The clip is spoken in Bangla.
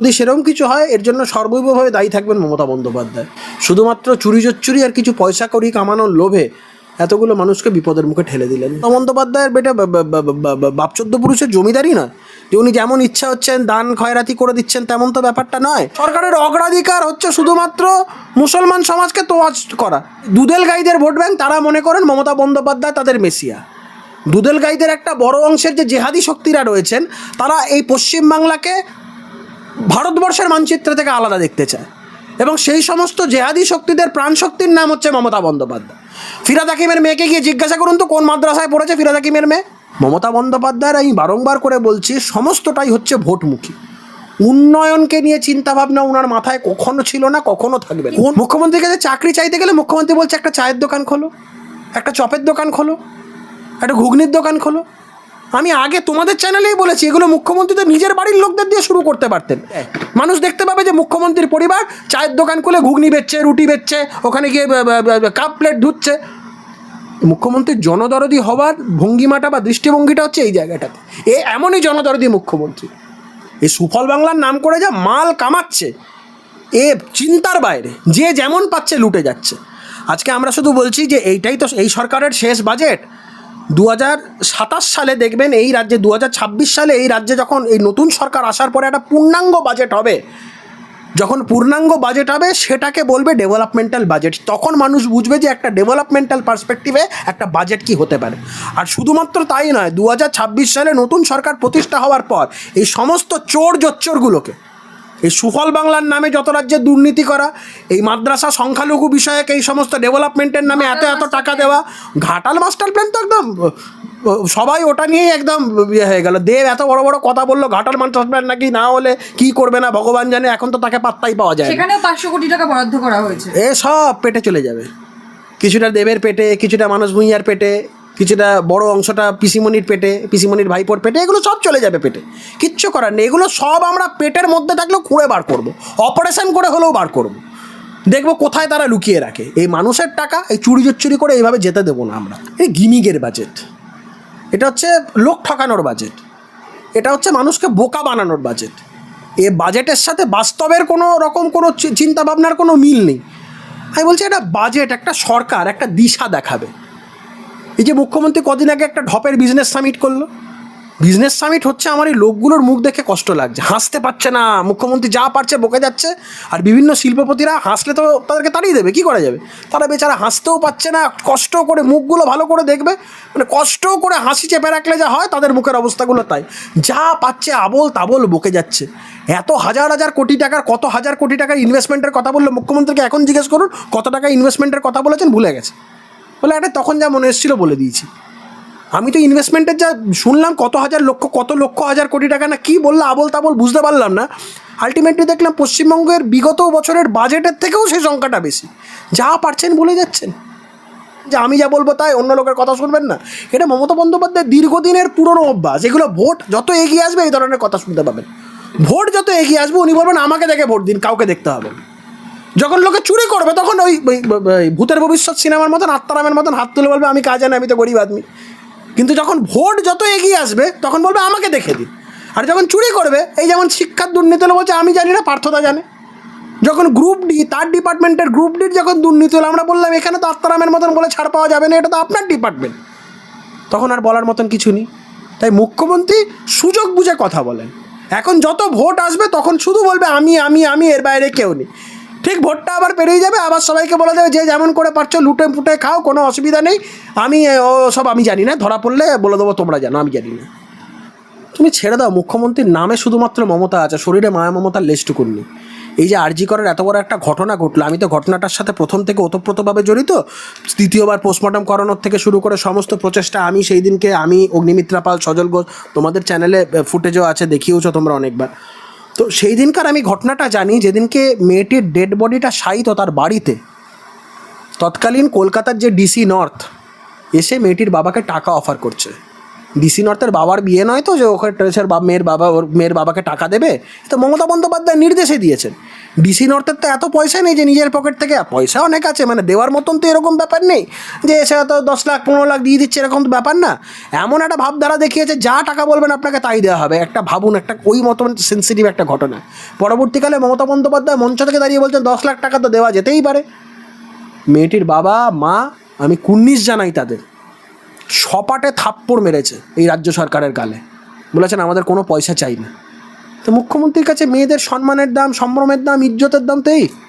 যদি সেরকম কিছু হয়, এর জন্য সর্বৈবভাবে দায়ী থাকবেন মমতা বন্দ্যোপাধ্যায়। শুধুমাত্র চুরি চচ্চুরি আর কিছু পয়সা করি কামানোর লোভে এতগুলো মানুষকে বিপদের মুখে ঠেলে দিলেন। মমতা বন্দ্যোপাধ্যায়ের বেটা বাপচোদ্দ পুরুষের জমিদারি নয়। যে উনি যেমন ইচ্ছা হচ্ছেন, দান খয়রাতি করে দিচ্ছেন, তেমন তো ব্যাপারটা নয়। সরকারের অগ্রাধিকার হচ্ছে শুধুমাত্র মুসলমান সমাজকে তোয়াজ করা। দুদেল গাইদের ভোট ব্যাংক, তারা মনে করেন মমতা বন্দ্যোপাধ্যায় তাদের মেসিয়া। দুধেল গাইদের একটা বড় অংশের যে জেহাদি শক্তিরা রয়েছেন, তারা এই পশ্চিমবাংলাকে ভারতবর্ষের মানচিত্র থেকে আলাদা দেখতে চায়। এবং সেই সমস্ত জেহাদি শক্তিদের প্রাণ শক্তির নাম হচ্ছে মমতা বন্দ্যোপাধ্যায়। ফিরাদ হাকিমের মেয়েকে গিয়ে জিজ্ঞাসা করুন তো কোন মাদ্রাসায় পড়েছে ফিরাদ হাকিমের মেয়ে? মমতা বন্দ্যোপাধ্যায়ের আমি বারংবার করে বলছি সমস্তটাই হচ্ছে ভোটমুখী। উন্নয়নকে নিয়ে চিন্তা ভাবনা ওনার মাথায় কখনো ছিল না কখনো থাকবে না। কোন মুখ্যমন্ত্রীর কাছে চাকরি চাইতে গেলে মুখ্যমন্ত্রী বলছে একটা চায়ের দোকান খোলো একটা চপের দোকান খোলো একটা ঘুগনির দোকান খোলো। আমি আগে তোমাদের চ্যানেলেই বলেছি এগুলো মুখ্যমন্ত্রী তো নিজের বাড়ির লোকদের দিয়ে শুরু করতে পারতেন। মানুষ দেখতে পাবে যে মুখ্যমন্ত্রীর পরিবার চায়ের দোকান খুলে ঘুগনি বেচছে রুটি বেচছে ওখানে গিয়ে কাপ প্লেট ধুচ্ছে। মুখ্যমন্ত্রীর জনদরদি হওয়ার ভঙ্গিমাটা বা দৃষ্টিভঙ্গিটা হচ্ছে এই জায়গাটাতে। এ এমনই জনদরদি মুখ্যমন্ত্রী। এই সুফল বাংলার নাম করে যা মাল কামাচ্ছে এ চিন্তার বাইরে যে যেমন পাচ্ছে লুটে যাচ্ছে। আজকে আমরা শুধু বলছি যে এইটাই তো এই সরকারের শেষ বাজেট দু হাজার সাতাশ সালে দেখবেন এই রাজ্যে দু হাজার ছাব্বিশ সালে এই রাজ্যে যখন এই নতুন সরকার আসার পরে একটা পূর্ণাঙ্গ বাজেট হবে। যখন পূর্ণাঙ্গ বাজেট হবে, সেটাকে বলবে ডেভেলপমেন্টাল বাজেট তখন মানুষ বুঝবে যে একটা ডেভেলপমেন্টাল পার্সপেক্টিভে একটা বাজেট কি হতে পারে। আর শুধুমাত্র তাই নয় দু সালে নতুন সরকার প্রতিষ্ঠা হওয়ার পর এই সমস্ত চোর জচ্চরগুলোকে এই সুফল বাংলার নামে যত রাজ্যে দুর্নীতি করা এই মাদ্রাসা সংখ্যালঘু বিষয়ক এই সমস্ত ডেভেলপমেন্টের নামে এত এত টাকা দেওয়া ঘাটাল মাস্টার প্ল্যান তো একদম সবাই ওটা নিয়েই একদম ইয়ে হয়ে গেল। দেব এত বড় বড় কথা বলল ঘাটাল মাস্টার প্ল্যান নাকি না হলে কি করবে না ভগবান জানে এখন তো তাকে পাত্তাই পাওয়া যায় না। সেখানেও পাঁচশো কোটি টাকা বরাদ্দ করা হয়েছে। এ সব পেটে চলে যাবে। কিছুটা দেবের পেটে কিছুটা মানুষ ভুঁইয়ার পেটে কিছুটা বড় অংশটা পিসিমণির পেটে, পিসিমণির ভাইপোর পেটে, এগুলো সব চলে যাবে পেটে। কিচ্ছু করার নেই, এগুলো সব আমরা পেটের মধ্যে থাকলেও খুঁড়ে বার করব। অপারেশন করে হলেও বার করব। দেখব কোথায় তারা লুকিয়ে রাখে। এই মানুষের টাকা, এই চুরি চুরি করে এইভাবে যেতে দেবো না আমরা। এই গিমিগের বাজেট এটা হচ্ছে লোক ঠকানোর বাজেট এটা হচ্ছে মানুষকে বোকা বানানোর বাজেট এ বাজেটের সাথে বাস্তবের কোনো রকম কোনো চি- চিন্তা ভাবনার কোনো মিল নেই। আমি বলছি এটা বাজেট একটা সরকার, একটা দিশা দেখাবে। এই যে মুখ্যমন্ত্রী কদিন আগে একটা ঢপের বিজনেস সামিট করল। বিজনেস সামিট হচ্ছে আমার এই লোকগুলোর মুখ দেখে কষ্ট লাগছে। হাসতে পারছে না, মুখ্যমন্ত্রী যা পারছে বকে যাচ্ছে, আর বিভিন্ন শিল্পপতিরা হাসলে তো তাদেরকে তাড়িয়ে দেবে, কী করা যাবে? তারা বেচারা হাসতেও পাচ্ছে না কষ্ট করে মুখগুলো ভালো করে দেখবে মানে কষ্ট করে হাসি চেপে রাখলে যা হয়, তাদের মুখের অবস্থাগুলো তাই। যা পাচ্ছে আবল তাবল বকে যাচ্ছে। এত হাজার হাজার কোটি টাকার, কত হাজার কোটি টাকার ইনভেস্টমেন্টের কথা বলল মুখ্যমন্ত্রীকে, এখন জিজ্ঞেস করুন, কত টাকা ইনভেস্টমেন্টের কথা বলেছেন, ভুলে গেছে। বলে একটা তখন যা মনে এসেছিল বলে দিয়েছি। আমি তো ইনভেস্টমেন্টের যা শুনলাম কত হাজার লক্ষ, কত লক্ষ হাজার কোটি টাকা না কি বলল আবল তাবল বুঝতে পারলাম না। আলটিমেটলি দেখলাম পশ্চিমবঙ্গের বিগত বছরের বাজেটের থেকেও সেই সংখ্যাটা বেশি। যা পারছেন বলে যাচ্ছেন। যে আমি যা বলব তাই অন্য লোকের কথা শুনবেন না। এটা মমতা বন্দ্যোপাধ্যায় দীর্ঘদিনের পুরনো অভ্যাস। এগুলো ভোট যত এগিয়ে আসবে এই ধরনের কথা শুনতে পাবেন। ভোট যত এগিয়ে আসবে উনি বলবেন, আমাকে দেখে ভোট দিন, কাউকে দেখতে হবে। যখন লোকে চুরি করবে, তখন ওই ভূতের ভবিষ্যৎ সিনেমার মতন, আত্মারামের মতন হাত তুলে বলবে, আমি কাজ জানি আমি তো গরিব আদমি। কিন্তু যখন ভোট যত এগিয়ে আসবে, তখন বলবে, আমাকে দেখে দিন। আর যখন চুরি করবে, এই যেমন শিক্ষার দুর্নীতি হলে বলছে, আমি জানি না পার্থতা জানে। যখন গ্রুপ ডি তার ডিপার্টমেন্টের গ্রুপ ডির যখন দুর্নীতি হলো, আমরা বললাম, এখানে তো আত্মারামের মতন বলে ছাড় পাওয়া যাবে না, এটা তো আপনার ডিপার্টমেন্ট। তখন আর বলার মতন কিছু নেই। তাই মুখ্যমন্ত্রী সুযোগ বুঝে কথা বলেন। এখন যত ভোট আসবে, তখন শুধু বলবে, আমি আমি আমি, এর বাইরে কেউ নেই। ঠিক ভোটটা আবার পেরিয়ে যাবে, আবার সবাইকে বলে দেবে যে যেমন করে পারছ লুটে ফুটে খাও, কোনো অসুবিধা নেই। আমি, ও সব আমি জানি না, ধরা পড়লে বলে দেবো তোমরা জানো, আমি জানি না। তুমি ছেড়ে দাও, মুখ্যমন্ত্রীর নামে শুধুমাত্র মমতা আছে, শরীরে মায়া মমতার লেশটুকুন নেই। এই যে আরজি করার এত বড় একটা ঘটনা ঘটলো, আমি তো ঘটনাটার সাথে প্রথম থেকে ওতপ্রোতভাবে জড়িত, তৃতীয়বার পোস্টমর্টম করানোর থেকে শুরু করে সমস্ত প্রচেষ্টা আমি সেই দিনকে আমি অগ্নিমিত্রা পাল, সজল ঘোষ, তোমাদের চ্যানেলে ফুটেজও আছে, দেখিয়েওছো তোমরা অনেকবার। তো সেই দিনকার আমি ঘটনাটা জানি, যেদিনকে মেয়েটির ডেড বডিটা শায়িত তার বাড়িতে, তৎকালীন কলকাতার যে ডিসি নর্থ এসে মেয়েটির বাবাকে টাকা অফার করছে। ডিসি নর্থের বাবার বিয়ে নয় তো, যে ওখানে ট্রেসের বা, মেয়ের বাবা, ওর মেয়ের বাবাকে টাকা দেবে তো মমতা বন্দ্যোপাধ্যায় নির্দেশে দিয়েছেন। ডিসি নর্থের তো এত পয়সা নেই যে নিজের পকেট থেকে পয়সা অনেক আছে মানে দেওয়ার মতন তো এরকম ব্যাপার নেই, যে এসে হয়তো দশ লাখ, পনেরো লাখ দিয়ে দিচ্ছে, এরকম তো ব্যাপার না। এমন একটা ভাবধারা দেখিয়েছে, যা টাকা বলবেন আপনাকে তাই দেওয়া হবে, একটা ভাবুন, একটা ওই মতন সেন্সিটিভ একটা ঘটনা। পরবর্তীকালে মমতা বন্দ্যোপাধ্যায় মঞ্চ থেকে দাঁড়িয়ে বলছেন, দশ লাখ টাকা তো দেওয়া যেতেই পারে। মেয়েটির বাবা, মা, আমি কুন্নিশ জানাই তাদের। সপাটে থাপ্পড় মেরেছে এই রাজ্য সরকারের গালে। বলেছেন, আমাদের কোনো পয়সা চাই না। তো মুখ্যমন্ত্রীর কাছে মেয়েদের সম্মানের দাম, সম্ভ্রমের দাম, ইজ্জতের দাম তো এই।